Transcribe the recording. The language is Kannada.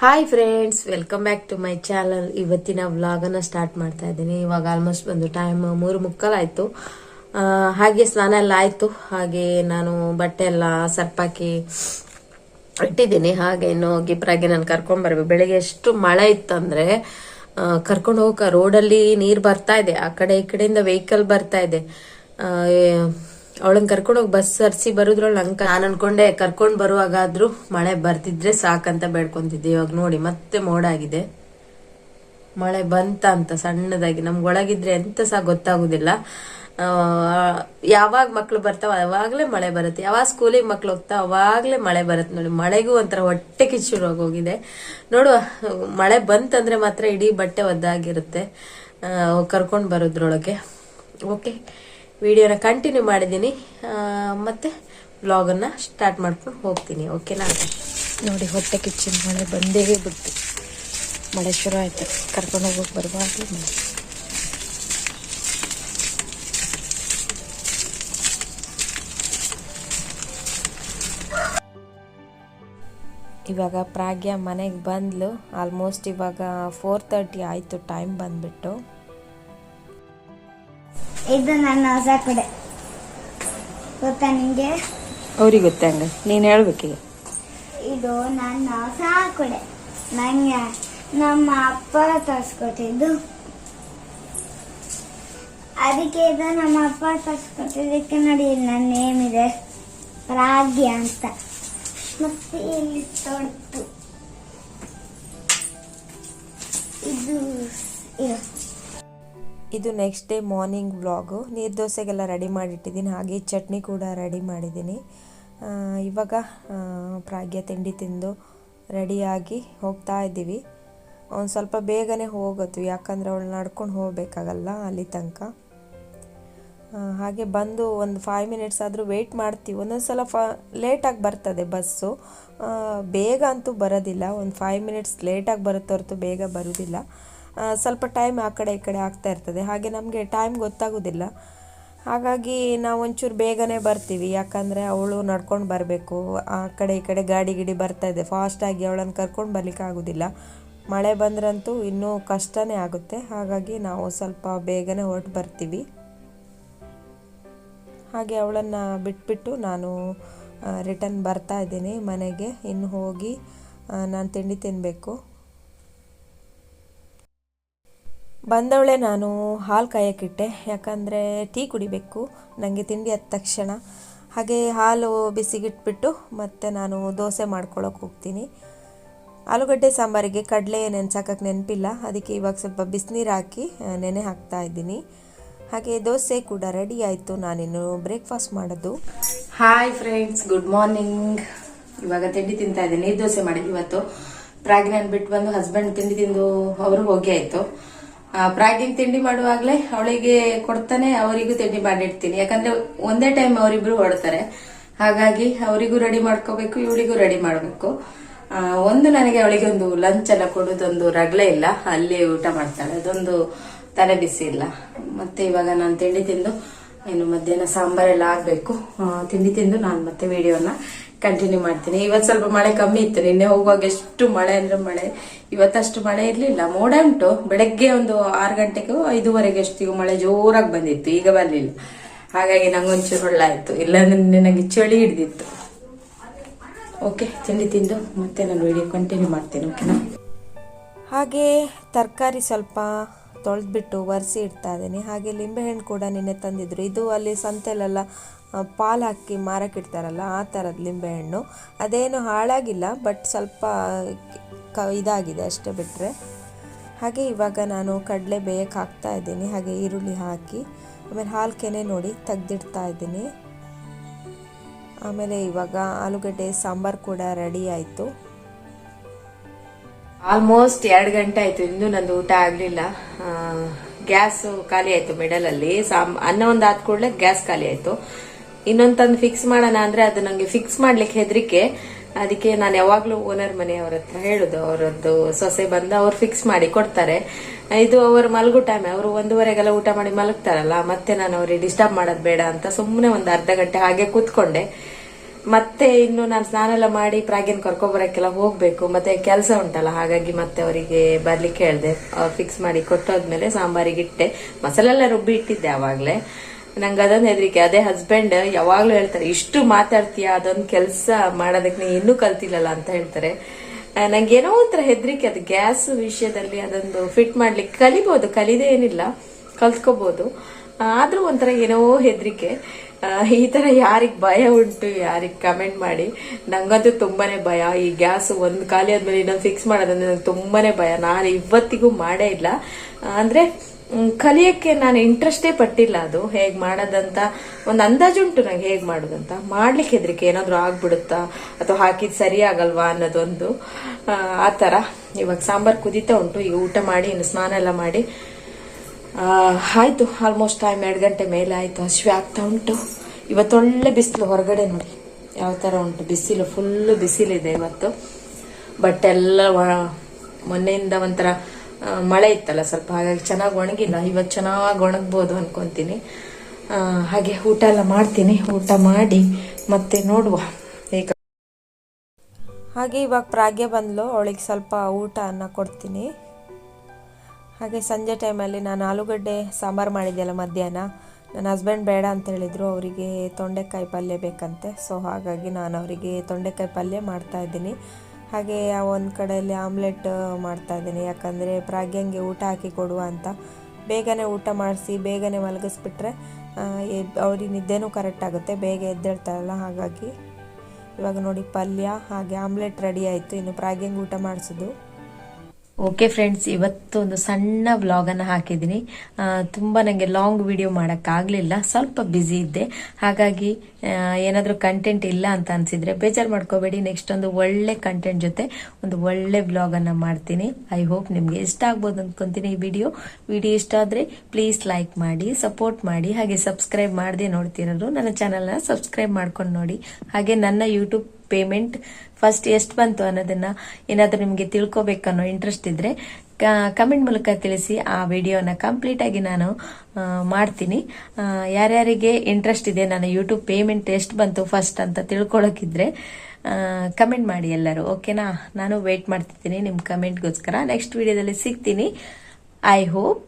Hi friends welcome back to my channel ಇವತ್ತಿನ ವ್ಲಾಗನ್ನು ಸ್ಟಾರ್ಟ್ ಮಾಡ್ತಾ ಇದ್ದೀನಿ. ಇವಾಗ ಆಲ್ಮೋಸ್ಟ್ ಬಂದು ಟೈಮ್ ಮೂರು ಮುಕ್ಕಾಲಾಯಿತು ಹಾಗೆ ಸ್ನಾನ ಎಲ್ಲ ಆಯ್ತು. ಹಾಗೆ ನಾನು ಬಟ್ಟೆ ಎಲ್ಲ ಸರ್ಪಾಕಿ ಇಟ್ಟಿದ್ದೀನಿ. ಹಾಗೆ ಇನ್ನು ಗಿಬ್ರಾಗೆ ನಾನು ಕರ್ಕೊಂಡ್ ಬರ್ಬೇಕು ಬೆಳಿಗ್ಗೆ ಎಷ್ಟು ಮಳೆ ಇತ್ತಂದ್ರೆ ಕರ್ಕೊಂಡು ಹೋಗಕ್ಕೆ ರೋಡಲ್ಲಿ ನೀರು ಬರ್ತಾ ಇದೆ. ಆ ಕಡೆ ಈ ಕಡೆಯಿಂದ ವೆಹಿಕಲ್ ಬರ್ತಾ ಇದೆ. ಅವಳನ್ನ ಕರ್ಕೊಂಡು ಹೋಗಿ ಬಸ್ ಹರಿಸಿ ಬರೋದ್ರಲ್ಲಿ ಅಂಕ. ನಾನು ಅನ್ಕೊಂಡೆ ಕರ್ಕೊಂಡು ಬರುವಾಗಾದ್ರೂ ಮಳೆ ಬರ್ತಿದ್ರೆ ಸಾಕಂತ ಬೇಡ್ಕೊಂತಿದ್ದೆ. ಇವಾಗ ನೋಡಿ, ಮತ್ತೆ ಮೋಡ ಆಗಿದೆ ಮಳೆ ಬಂತ ಅಂತ, ಸಣ್ಣದಾಗಿ. ನಮ್ಗೆ ಒಳಗಿದ್ರೆ ಎಂತ ಸಹ ಗೊತ್ತಾಗುದಿಲ್ಲ. ಯಾವಾಗ ಮಕ್ಳು ಬರ್ತಾವ ಅವಾಗ್ಲೇ ಮಳೆ ಬರುತ್ತೆ. ಯಾವಾಗ ಸ್ಕೂಲಿಗೆ ಮಕ್ಳು ಹೋಗ್ತಾ ಅವಾಗ್ಲೇ ಮಳೆ ಬರುತ್ತೆ ನೋಡಿ. ಮಳೆಗೂ ಒಂಥರ ಹೊಟ್ಟೆ ಕಿಚ್ಚು ಹೋಗಿದೆ ನೋಡುವ ಮಳೆ ಬಂತಂದ್ರೆ ಮಾತ್ರ ಇಡೀ ಬಟ್ಟೆ ಒದ್ದಾಗಿರುತ್ತೆ. ಕರ್ಕೊಂಡು ಬರೋದ್ರೊಳಗೆ. ಓಕೆ, ವಿಡಿಯೋನ ಕಂಟಿನ್ಯೂ ಮಾಡಿದ್ದೀನಿ. ಮತ್ತೆ ವ್ಲಾಗನ್ನು ಸ್ಟಾರ್ಟ್ ಮಾಡ್ಕೊಂಡು ಹೋಗ್ತೀನಿ. ಓಕೆನಾ ನೋಡಿ, ಹೊಟ್ಟೆ ಕಿಚ್ಚಿನ ಮಳೆ ಬಂದೇ ಬಿಡ್ತು. ಮಳೆ ಶುರು ಆಯ್ತು. ಕರ್ಕೊಂಡು ಹೋಗೋಕೆ ಬರುವಾಗಲೇ ಇವಾಗ ಪ್ರಾಗ್ಯ ಮನೆಗೆ ಬಂದ್ಲು. ಆಲ್ಮೋಸ್ಟ್ ಇವಾಗ ಫೋರ್ ತರ್ಟಿ ಆಯಿತು ಟೈಮ್ ಬಂದ್ಬಿಟ್ಟು. ಇದು ನನ್ನ ಹೊಸ ಕೊಡೆ ಗೊತ್ತಾ ನಿಂಗೆ? ಅವ್ರಿಗೆ ಗೊತ್ತೆ ಹಂಗ. ನೀನು ಹೇಳ್ಬೇಕೀಗ ಇದು ನನ್ನ ಹೊಸ ಕೊಡೆ ನಂಗೆ ನಮ್ಮ ಅಪ್ಪ ತರ್ಸ್ಕೊಟ್ಟಿದ್ದು. ಅದಕ್ಕೆ ಇದು ನಮ್ಮ ಅಪ್ಪ ತರ್ಸ್ಕೊಟ್ಟಿದ್ದಕ್ಕೆ ನೋಡಿ ನನ್ನ ನೇಮ್ ಇದೆ. ಪ್ರಾಗ್ಯ ಅಂತ. ಮತ್ತೆ ಇಲ್ಲಿ ತೊಟ್ಟು ಇದು ಇದು ನೆಕ್ಸ್ಟ್ ಡೇ ಮಾರ್ನಿಂಗ್ ವ್ಲಾಗು ನೀರು ದೋಸೆಗೆಲ್ಲ ರೆಡಿ ಮಾಡಿಟ್ಟಿದ್ದೀನಿ. ಹಾಗೆ ಚಟ್ನಿ ಕೂಡ ರೆಡಿ ಮಾಡಿದ್ದೀನಿ. ಇವಾಗ ಪ್ರಾಗ್ಯ ತಿಂಡಿ ತಿಂದು ರೆಡಿಯಾಗಿ ಹೋಗ್ತಾ ಇದ್ದೀವಿ. ಒಂದು ಸ್ವಲ್ಪ ಬೇಗನೆ ಹೋಗತ್ತು. ಯಾಕಂದರೆ ಅವಳು ನಡ್ಕೊಂಡು ಹೋಗಬೇಕಾಗಲ್ಲ ಅಲ್ಲಿ ತನಕ. ಹಾಗೆ ಬಂದು ಒಂದು ಫೈವ್ ಮಿನಿಟ್ಸ್ ಆದರೂ ವೆಯ್ಟ್ ಮಾಡ್ತೀವಿ. ಒಂದೊಂದು ಸಲ ಫ ಲೇಟಾಗಿ ಬರ್ತದೆ ಬಸ್ಸು ಬೇಗ ಅಂತೂ ಬರೋದಿಲ್ಲ. ಒಂದು ಫೈವ್ ಮಿನಿಟ್ಸ್ ಲೇಟಾಗಿ ಬರುತ್ತೆ ಹೊರತು ಬೇಗ ಬರೋದಿಲ್ಲ. ಸ್ವಲ್ಪ ಟೈಮ್ ಆ ಕಡೆ ಈ ಕಡೆ ಆಗ್ತಾ ಇರ್ತದೆ. ಹಾಗೆ ನಮಗೆ ಟೈಮ್ ಗೊತ್ತಾಗೋದಿಲ್ಲ. ಹಾಗಾಗಿ ನಾವು ಒಂಚೂರು ಬೇಗನೆ ಬರ್ತೀವಿ. ಯಾಕಂದರೆ ಅವಳು ನಡ್ಕೊಂಡು ಬರಬೇಕು. ಆ ಕಡೆ ಈ ಕಡೆ ಗಾಡಿ ಗಿಡಿ ಬರ್ತಾ ಇದೆ. ಫಾಸ್ಟಾಗಿ ಅವಳನ್ನು ಕರ್ಕೊಂಡು ಬರಲಿಕ್ಕೆ ಆಗೋದಿಲ್ಲ. ಮಳೆ ಬಂದ್ರಂತೂ ಇನ್ನೂ ಕಷ್ಟನೇ ಆಗುತ್ತೆ. ಹಾಗಾಗಿ ನಾವು ಸ್ವಲ್ಪ ಬೇಗನೆ ಹೊರಟು ಬರ್ತೀವಿ. ಹಾಗೆ ಅವಳನ್ನು ಬಿಟ್ಬಿಟ್ಟು ನಾನು ರಿಟರ್ನ್ ಬರ್ತಾ ಇದ್ದೀನಿ ಮನೆಗೆ. ಇನ್ನು ಹೋಗಿ ನಾನು ತಿಂಡಿ ತಿನ್ನಬೇಕು ಬಂದವಳೆ ನಾನು ಹಾಲು ಕಾಯೋಕ್ಕಿಟ್ಟೆ ಯಾಕಂದರೆ ಟೀ ಕುಡಿಬೇಕು. ನನಗೆ ತಿಂಡಿ ಆದ ತಕ್ಷಣ. ಹಾಗೆ ಹಾಲು ಬಿಸಿಗಿಟ್ಬಿಟ್ಟು ಮತ್ತೆ ನಾನು ದೋಸೆ ಮಾಡ್ಕೊಳ್ಳೋಕೆ ಹೋಗ್ತೀನಿ. ಆಲೂಗಡ್ಡೆ ಸಾಂಬಾರಿಗೆ ಕಡಲೆ ನೆನ್ಸಾಕಕ್ಕೆ ನೆನಪಿಲ್ಲ. ಅದಕ್ಕೆ ಇವಾಗ ಸ್ವಲ್ಪ ಬಿಸಿನೀರು ಹಾಕಿ ನೆನೆ ಹಾಕ್ತಾ ಇದ್ದೀನಿ. ಹಾಗೆ ದೋಸೆ ಕೂಡ ರೆಡಿ ಆಯಿತು. ನಾನಿನ್ನು ಬ್ರೇಕ್ಫಾಸ್ಟ್ ಮಾಡೋದು. ಹಾಯ್ ಫ್ರೆಂಡ್ಸ್ ಗುಡ್ ಮಾರ್ನಿಂಗ್ ಇವಾಗ ತಿಂಡಿ ತಿಂತಾ ಇದ್ದೆ ನೀರ್ ದೋಸೆ ಮಾಡಿದ್ವಿ ಇವತ್ತು. ಪ್ರಾಗ್ನೆಂಟ್ ಬಿಟ್ಟು ಬಂದು ಹಸ್ಬೆಂಡ್ ತಿಂಡಿ ತಿಂದು ಅವರು ಹೋಗಿ ಆಯ್ತು. ಪ್ರಾಗಿನ ತಿಂಡಿ ಮಾಡುವಾಗಲೇ ಅವಳಿಗೆ ಕೊಡ್ತಾನೆ, ಅವರಿಗೂ ತಿಂಡಿ ಮಾಡಿಡ್ತೀನಿ. ಯಾಕಂದ್ರೆ ಒಂದೇ ಟೈಮ್ ಅವರಿಬ್ರು ಹೊಡ್ತಾರೆ ಹಾಗಾಗಿ ಅವರಿಗೂ ರೆಡಿ ಮಾಡ್ಕೋಬೇಕು, ಇವಳಿಗೂ ರೆಡಿ ಮಾಡಬೇಕು. ಒಂದು ನನಗೆ ಅವಳಿಗೆ ಒಂದು ಲಂಚ್ ಎಲ್ಲ ಕೊಡೋದೊಂದು ರಗಳೆ ಇಲ್ಲ. ಅಲ್ಲಿ ಊಟ ಮಾಡ್ತಾಳೆ. ಅದೊಂದು ತಲೆ ಬಿಸಿ ಇಲ್ಲ ಮತ್ತೆ ಇವಾಗ ನಾನು ತಿಂಡಿ ತಿಂದು ಏನು ಮಧ್ಯಾಹ್ನ ಸಾಂಬಾರೆಲ್ಲ ಆಗ್ಬೇಕು. ತಿಂಡಿ ತಿಂದು ನಾನು ಮತ್ತೆ ವಿಡಿಯೋನ ಕಂಟಿನ್ಯೂ ಮಾಡ್ತೀನಿ. ಇವತ್ತು ಸ್ವಲ್ಪ ಮಳೆ ಕಮ್ಮಿ ಇತ್ತು. ನಿನ್ನೆ ಹೋಗುವಾಗ ಎಷ್ಟು ಮಳೆ ಅಂದ್ರೆ ಮಳೆ. ಇವತ್ತಷ್ಟು ಮಳೆ ಇರಲಿಲ್ಲ. ಮೋಡ ಉಂಟು. ಬೆಳಗ್ಗೆ ಒಂದು ಆರು ಗಂಟೆಗೂ ಐದೂವರೆಗೆ ಈಗ ಮಳೆ ಜೋರಾಗಿ ಬಂದಿತ್ತು. ಈಗ ಬರಲಿಲ್ಲ. ಹಾಗಾಗಿ ನಂಗೊಂಚೂರು ಒಳ್ಳಾಯ್ತು ಇಲ್ಲಾಂದ್ರೆ ನನಗೆ ಚಳಿ ಹಿಡ್ದಿತ್ತು. ಓಕೆ ತಿಂಡಿ ತಿಂದು ಮತ್ತೆ ನಾನು ವಿಡಿಯೋ ಕಂಟಿನ್ಯೂ ಮಾಡ್ತೀನಿ ಓಕೆನಾ ಹಾಗೆ ತರಕಾರಿ ಸ್ವಲ್ಪ ತೊಳೆದ್ಬಿಟ್ಟು ಒರೆಸಿ ಇಡ್ತಾ ಇದ್ದೀನಿ. ಹಾಗೆ ಲಿಂಬೆಹಣ್ಣು ಕೂಡ ನಿನ್ನೆ ತಂದಿದ್ರು. ಇದು ಅಲ್ಲಿ ಸಂತೆಲೆಲ್ಲ ಪಾಲು ಹಾಕಿ ಮಾರಕ್ಕಿಡ್ತಾರಲ್ಲ ಆ ಥರದ ಲಿಂಬೆಹಣ್ಣು ಅದೇನು ಹಾಳಾಗಿಲ್ಲ, ಬಟ್ ಸ್ವಲ್ಪ ಕ, ಇದಾಗಿದೆ ಅಷ್ಟೇ ಬಿಟ್ಟರೆ ಹಾಗೆ ಇವಾಗ ನಾನು ಕಡಲೆ ಬೇಯಕ್ಕೆ ಹಾಕ್ತಾ ಇದ್ದೀನಿ. ಹಾಗೆ ಈರುಳ್ಳಿ ಹಾಕಿ, ಆಮೇಲೆ ಹಾಲು ಕೆನೆ ನೋಡಿ ತೆಗ್ದಿಡ್ತಾ ಇದ್ದೀನಿ. ಆಮೇಲೆ ಇವಾಗ ಆಲೂಗಡ್ಡೆ ಸಾಂಬಾರು ಕೂಡ ರೆಡಿ ಆಯಿತು. ಆಲ್ಮೋಸ್ಟ್ ಎರಡು ಗಂಟೆ ಆಯ್ತು, ಇನ್ನೂ ನಂದು ಊಟ ಆಗ್ಲಿಲ್ಲ. ಗ್ಯಾಸ್ ಖಾಲಿ ಆಯ್ತು ಮಿಡಲ್ ಅಲ್ಲಿ. ಸಾಮ್, ಅನ್ನ ಒಂದು ಆದ ಕೂಡಲೇ ಗ್ಯಾಸ್ ಖಾಲಿ ಆಯ್ತು. ಇನ್ನೊಂದು ತಂದು ಫಿಕ್ಸ್ ಮಾಡೋಣ ಅಂದ್ರೆ ಅದು ನಂಗೆ ಫಿಕ್ಸ್ ಮಾಡ್ಲಿಕ್ಕೆ ಹೆದರಿಕೆ. ಅದಕ್ಕೆ ನಾನು ಯಾವಾಗ್ಲೂ ಓನರ್ ಮನೆಯವ್ರ ಹತ್ರ ಹೇಳುದು, ಅವರದ್ದು ಸೊಸೆ ಬಂದು ಅವ್ರು ಫಿಕ್ಸ್ ಮಾಡಿ ಕೊಡ್ತಾರೆ. ಇದು ಅವರು ಮಲಗು ಟೈಮ್ ಅವರು ಒಂದೂವರೆಗೆಲ್ಲ ಊಟ ಮಾಡಿ ಮಲಗ್ತಾರಲ್ಲ, ಮತ್ತೆ ನಾನು ಅವ್ರಿಗೆ ಡಿಸ್ಟರ್ಬ್ ಮಾಡೋದು ಬೇಡ ಅಂತ ಸುಮ್ಮನೆ ಒಂದು ಅರ್ಧ ಗಂಟೆ ಹಾಗೆ ಕೂತ್ಕೊಂಡೆ. ಮತ್ತೆ ಇನ್ನು ನಾನು ಸ್ನಾನ ಎಲ್ಲ ಮಾಡಿ ಪ್ರಾಗಿನ್ ಕರ್ಕೊಬರಕ್ಕೆಲ್ಲ ಹೋಗ್ಬೇಕು. ಮತ್ತೆ ಕೆಲಸ ಉಂಟಲ್ಲ, ಹಾಗಾಗಿ ಮತ್ತೆ ಅವರಿಗೆ ಬರ್ಲಿಕ್ಕೆ ಹೇಳ್ದೆ. ಫಿಕ್ಸ್ ಮಾಡಿ ಕೊಟ್ಟೋದ್ಮೇಲೆ ಸಾಂಬಾರಿಗೆ ಇಟ್ಟೆ. ಮಸಾಲೆ ಎಲ್ಲ ರುಬ್ಬಿ ಇಟ್ಟಿದ್ದೆ ಅವಾಗ್ಲೆ. ನಂಗೆ ಅದೊಂದು ಹೆದರಿಕೆ. ಅದೇ ಹಸ್ಬೆಂಡ್ ಯಾವಾಗ್ಲೂ ಹೇಳ್ತಾರೆ, ಇಷ್ಟು ಮಾತಾಡ್ತೀಯ? ಅದೊಂದು ಕೆಲಸ ಮಾಡೋದಕ್ಕೆ ನೀ ಇನ್ನೂ ಕಲ್ತಿಲ್ಲಲ್ಲ ಅಂತ ಹೇಳ್ತಾರೆ. ನಂಗೆ ಏನೋ ಒಂಥರ ಹೆದರಿಕೆ ಅದು. ಗ್ಯಾಸ್ ವಿಷಯದಲ್ಲಿ ಅದೊಂದು ಫಿಟ್ ಮಾಡ್ಲಿಕ್ಕೆ ಕಲಿಬಹುದು ಕಲಿದೇ ಏನಿಲ್ಲ. ಕಲ್ತ್ಕೋಬಹುದು ಆದ್ರೂ ಒಂಥರ ಏನೋ ಹೆದರಿಕೆ. ಈ ತರ ಯಾರಿಗ ಭಯ ಉಂಟು ಯಾರಿಗ ಕಮೆಂಟ್ ಮಾಡಿ. ನಂಗಂತೂ ತುಂಬಾನೇ ಭಯ. ಈ ಗ್ಯಾಸ್ ಒಂದ್ ಖಾಲಿ ಆದ್ಮೇಲೆ ಇನ್ನೊಂದು ಫಿಕ್ಸ್ ಮಾಡೋದಂದ್ರೆ ನಂಗೆ ತುಂಬಾನೇ ಭಯ. ನಾನು ಇವತ್ತಿಗೂ ಮಾಡೇ ಇಲ್ಲ. ಅಂದ್ರೆ ಕಲಿಯಕ್ಕೆ ನಾನು ಇಂಟ್ರೆಸ್ಟೇ ಪಟ್ಟಿಲ್ಲ ಅದು. ಹೇಗ್ ಮಾಡೋದಂತ ಒಂದು ಅಂದಾಜುಂಟು ನಂಗೆ ಹೇಗ್ ಮಾಡೋದಂತ. ಮಾಡ್ಲಿಕ್ಕೆ ಹೆದರಿಕೆ ಏನಾದ್ರು ಆಗ್ಬಿಡುತ್ತಾ? ಅಥವಾ ಹಾಕಿದ್ ಸರಿ ಆಗಲ್ವಾ ಅನ್ನೋದೊಂದು ಆ, ತರ. ಇವಾಗ ಸಾಂಬಾರ್ ಕುದೀತಾ ಉಂಟು. ಈಗ ಊಟ ಮಾಡಿ ಇನ್ನು ಸ್ನಾನ ಎಲ್ಲ ಮಾಡಿ. ಆಯ್ತು ಆಲ್ಮೋಸ್ಟ್ ಟೈಮ್ ಎರಡು ಗಂಟೆ ಮೇಲೆ ಆಯ್ತು. ಹಸಿವೆ ಆಗ್ತಾ ಉಂಟು. ಇವತ್ತೊಳ್ಳೆ ಬಿಸಿಲು ಹೊರಗಡೆ ನೋಡಿ. ಯಾವ ತರ ಉಂಟು. ಬಿಸಿಲು ಫುಲ್ ಬಿಸಿಲಿದೆ ಇವತ್ತು. ಬಟ್ ಎಲ್ಲ ಮೊನ್ನೆಯಿಂದ ಒಂಥರ ಮಳೆ ಇತ್ತಲ್ಲ ಸ್ವಲ್ಪ. ಹಾಗಾಗಿ ಚೆನ್ನಾಗಿ ಒಣಗಿಲ್ಲ. ಇವತ್ತು ಚೆನ್ನಾಗಿ ಒಣಗ್ಬೋದು ಅನ್ಕೊಂತೀನಿ. ಹಾಗೆ ಊಟ ಎಲ್ಲ ಮಾಡ್ತೀನಿ. ಊಟ ಮಾಡಿ ಮತ್ತೆ ನೋಡುವ. ಈಗ ಹಾಗೆ ಇವಾಗ ಪ್ರಾಗೆ ಬಂದ್ಲು. ಅವಳಿಗೆ ಸ್ವಲ್ಪ ಊಟ ಅನ್ನ ಕೊಡ್ತೀನಿ. ಹಾಗೆ ಸಂಜೆ ಟೈಮಲ್ಲಿ ನಾನು ಆಲೂಗಡ್ಡೆ ಸಾಂಬಾರು ಮಾಡಿದ್ದೆಲ್ಲ ಮಧ್ಯಾಹ್ನ, ನನ್ನ ಹಸ್ಬೆಂಡ್ ಬೇಡ ಅಂತ ಹೇಳಿದರು, ಅವರಿಗೆ ತೊಂಡೆಕಾಯಿ ಪಲ್ಯ ಬೇಕಂತೆ. ಸೊ ಹಾಗಾಗಿ ನಾನು ಅವರಿಗೆ ತೊಂಡೆಕಾಯಿ ಪಲ್ಯ ಮಾಡ್ತಾ ಇದ್ದೀನಿ. ಹಾಗೆ ಒಂದು ಕಡೆಯಲ್ಲಿ ಆಮ್ಲೆಟ್ ಮಾಡ್ತಾ ಇದ್ದೀನಿ. ಯಾಕಂದರೆ ಪ್ರಾಗ್ಯಂಗೆ ಊಟ ಹಾಕಿ ಕೊಡುವ ಅಂತ. ಬೇಗನೆ ಊಟ ಮಾಡಿಸಿ, ಬೇಗನೆ ಮಲಗಿಸ್ಬಿಟ್ರೆ ಅವ್ರಿಗೆ ನಿದ್ದೆನೂ ಕರೆಕ್ಟ್ ಆಗುತ್ತೆ. ಬೇಗ ಎದ್ದೇಳ್ತಾರಲ್ಲ, ಹಾಗಾಗಿ ಇವಾಗ ನೋಡಿ ಪಲ್ಯ, ಹಾಗೆ ಆಮ್ಲೆಟ್ ರೆಡಿ ಆಯಿತು. ಇನ್ನು ಪ್ರಾಗ್ಯಂಗೆ ಊಟ ಮಾಡಿಸೋದು ಓಕೆ ಫ್ರೆಂಡ್ಸ್ ಇವತ್ತು ಒಂದು ಸಣ್ಣ ವ್ಲಾಗ್ ಅನ್ನ ಹಾಕಿದ್ದೀನಿ. ತುಂಬಾ ನನಗೆ ಲಾಂಗ್ ವಿಡಿಯೋ ಮಾಡೋಕ್ಕಾಗಲಿಲ್ಲ ಸ್ವಲ್ಪ ಬ್ಯುಸಿ ಇದ್ದೆ. ಹಾಗಾಗಿ ಏನಾದ್ರೂ ಕಂಟೆಂಟ್ ಇಲ್ಲ ಅಂತ ಅನ್ಸಿದ್ರೆ ಬೇಜಾರು ಮಾಡ್ಕೋಬೇಡಿ. ನೆಕ್ಸ್ಟ್ ಒಂದು ಒಳ್ಳೆ ಕಂಟೆಂಟ್ ಜೊತೆ ಒಂದು ಒಳ್ಳೆ ವ್ಲಾಗ್ ಅನ್ನ ಮಾಡ್ತೀನಿ. ಐ ಹೋಪ್ ನಿಮ್ಗೆ ಇಷ್ಟ ಆಗ್ಬೋದು ಅನ್ಕೊಂತೀನಿ ಈ ವಿಡಿಯೋ ವಿಡಿಯೋ ಇಷ್ಟ ಆದ್ರೆ ಪ್ಲೀಸ್ ಲೈಕ್ ಮಾಡಿ ಸಪೋರ್ಟ್ ಮಾಡಿ. ಹಾಗೆ ಸಬ್ಸ್ಕ್ರೈಬ್ ಮಾಡದೆ ನೋಡ್ತಿರೋರು ನನ್ನ ಚಾನಲ್ನ ಸಬ್ಸ್ಕ್ರೈಬ್ ಮಾಡ್ಕೊಂಡು ನೋಡಿ. ಹಾಗೆ ನನ್ನ ಯೂಟ್ಯೂಬ್ ಪೇಮೆಂಟ್ ಫಸ್ಟ್ ಎಷ್ಟು ಬಂತು ಅನ್ನೋದನ್ನ ಏನಾದರೂ ನಿಮಗೆ ತಿಳ್ಕೊಬೇಕನ್ನೋ ಇಂಟ್ರೆಸ್ಟ್ ಇದ್ರೆ ಕಮೆಂಟ್ ಮೂಲಕ ತಿಳಿಸಿ ಆ ವಿಡಿಯೋನ ಕಂಪ್ಲೀಟ್ ಆಗಿ ನಾನು ಮಾಡ್ತೀನಿ. ಯಾರ್ಯಾರಿಗೆ ಇಂಟ್ರೆಸ್ಟ್ ಇದೆ ನಾನು ಯೂಟ್ಯೂಬ್ ಪೇಮೆಂಟ್ ಎಷ್ಟು ಬಂತು ಫಸ್ಟ್ ಅಂತ ತಿಳ್ಕೊಳಕಿದ್ರೆ ಕಮೆಂಟ್ ಮಾಡಿ ಎಲ್ಲರೂ ಓಕೆನಾ ನಾನು ವೇಟ್ ಮಾಡ್ತಿದ್ದೀನಿ ನಿಮ್ಮ ಕಮೆಂಟ್ಗೋಸ್ಕರ ನೆಕ್ಸ್ಟ್ ವಿಡಿಯೋದಲ್ಲಿ ಸಿಗ್ತೀನಿ. I hope